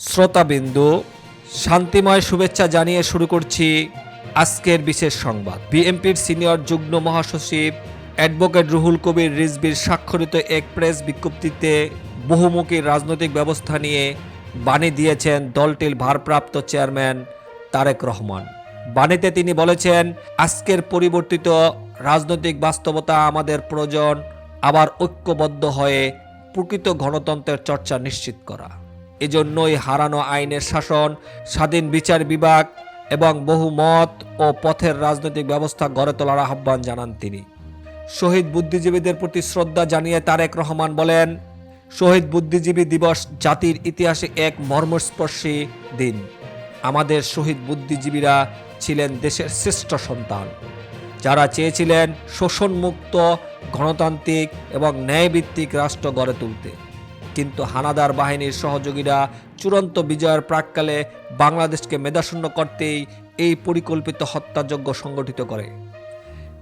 শ্রোতাবিন্দু, শান্তিময় শুভেচ্ছা জানিয়ে শুরু করছি আজকের বিশেষ সংবাদ। বিএনপির সিনিয়র যুগ্ম মহাসচিব অ্যাডভোকেট রুহুল কবির রিজবির স্বাক্ষরিত এক প্রেস বিজ্ঞপ্তিতে বহুমুখী রাজনৈতিক ব্যবস্থা নিয়ে বাণী দিয়েছেন দলটির ভারপ্রাপ্ত চেয়ারম্যান তারেক রহমান। বাণীতে তিনি বলেছেন, আজকের পরিবর্তিত রাজনৈতিক বাস্তবতা আমাদের প্রয়োজন, আবার ঐক্যবদ্ধ হয়ে প্রকৃত গণতন্ত্রের চর্চা নিশ্চিত করা। এজন্যই হারানো আইনের শাসন, স্বাধীন বিচার বিভাগ এবং বহু মত ও পথের রাজনৈতিক ব্যবস্থা গড়ে তোলার আহ্বান জানান তিনি। শহীদ বুদ্ধিজীবীদের প্রতি শ্রদ্ধা জানিয়ে তারেক রহমান বলেন, শহীদ বুদ্ধিজীবী দিবস জাতির ইতিহাসে এক মর্মস্পর্শী দিন। আমাদের শহীদ বুদ্ধিজীবীরা ছিলেন দেশের শ্রেষ্ঠ সন্তান। যারা চেয়েছিলেন শোষণমুক্ত, গণতান্ত্রিক এবং ন্যায়ভিত্তিক রাষ্ট্র গড়ে তুলতে। কিন্তু হানাদার বাহিনীর সহযোগীরা চূড়ান্ত বিজয়ের প্রাককালে বাংলাদেশকে মেধাশূন্য করতেই এই পরিকল্পিত হত্যাযজ্ঞ সংগঠিত করে।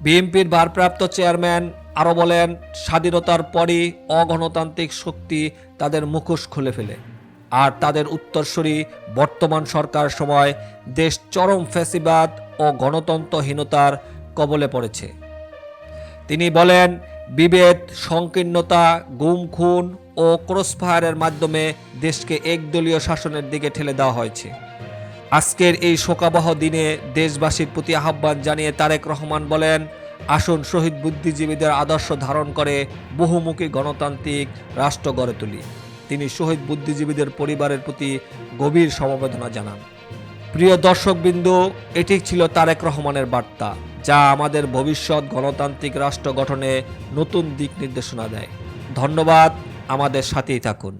বিএনপির ভারপ্রাপ্ত চেয়ারম্যান আরও বলেন, স্বাধীনতার পরই অগণতান্ত্রিক শক্তি তাদের মুখোশ খুলে ফেলে। আর তাদের উত্তরসূরি বর্তমান সরকার সময় দেশ চরম ফ্যাসিবাদ ও গণতন্ত্রহীনতার কবলে পড়েছে। তিনি বলেন, বিভেদ, সংকীর্ণতা, গুম, খুন ও ক্রসফায়ারের মাধ্যমে দেশকে একদলীয় শাসনের দিকে ঠেলে দেওয়া হয়েছে। আজকের এই শোকাবহ দিনে দেশবাসীর প্রতি আহ্বান জানিয়ে তারেক রহমান বলেন, আসুন শহীদ বুদ্ধিজীবীদের আদর্শ ধারণ করে বহুমুখী গণতান্ত্রিক রাষ্ট্র গড়ে তুলি। তিনি শহীদ বুদ্ধিজীবীদের পরিবারের প্রতি গভীর সমবেদনা জানান। প্রিয় দর্শকবৃন্দ, এটি ছিল তারেক রহমানের বার্তা, যা আমাদের ভবিষ্যৎ গণতান্ত্রিক রাষ্ট্র গঠনে নতুন দিক নির্দেশনা দেয়। ধন্যবাদ আমাদের সাথেই থাকুন।